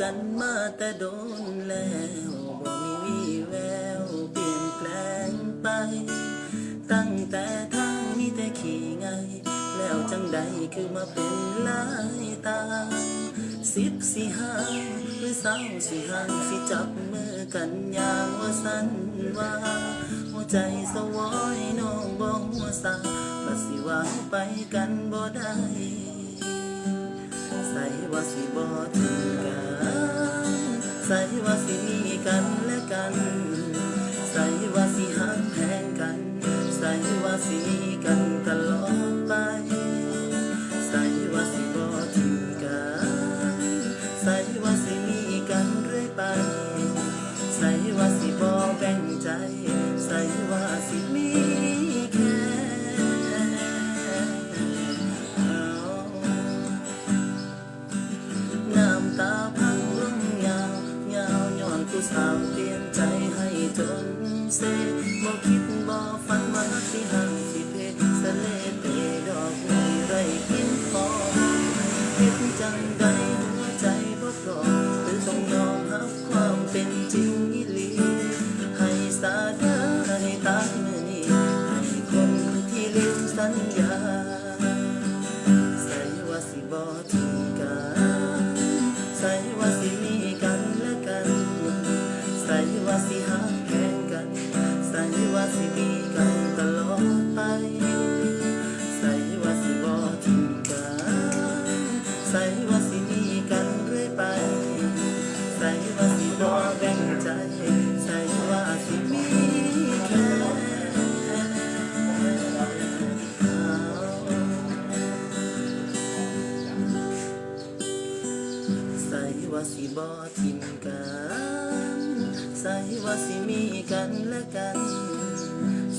กันมาแต่โดนแล้วบ่มีวี่แววเปลี่ยนแปลงไป ตั้งแต่ทางมีแต่ขี่ไง แล้วจังใดคือมาเป็นลายตาสิบสี่ห้าหรือสาวสี่ห้าสิจับมือกันอย่างว่าสันว่าหัวใจสวอยน้องบ่หัวสาบัดสิว่าไปกัน สิมีกันและกัน ใส่ว่าสิหักแพงกัน ใส่ว่าสิมีกันตลอดไป สาวเปลี่ยนใจให้จนเซบ่คิดบ่ฝันว่าสิหักสิเพสะเลเตดอกไม้ไรกินพอเฮ็ดจังใดหัวใจบ่พร้อมหรือต้องยอมรับความเป็นจริงอีหลีให้สาดอให้ตายมือนี้ให้คนที่ลืมสัญญา ว่าสิมีกันตลอดไป ใส่ว่าสิบ่ทิ้งกัน ใส่ว่าสิมีกันเรื่อยไป ใส่ว่าสิบ่แบ่งใจ ใส่ว่าสิมีแค่ใส่ว่าสิบ่ทิมกัน ใส่ว่าสิมีกันและกัน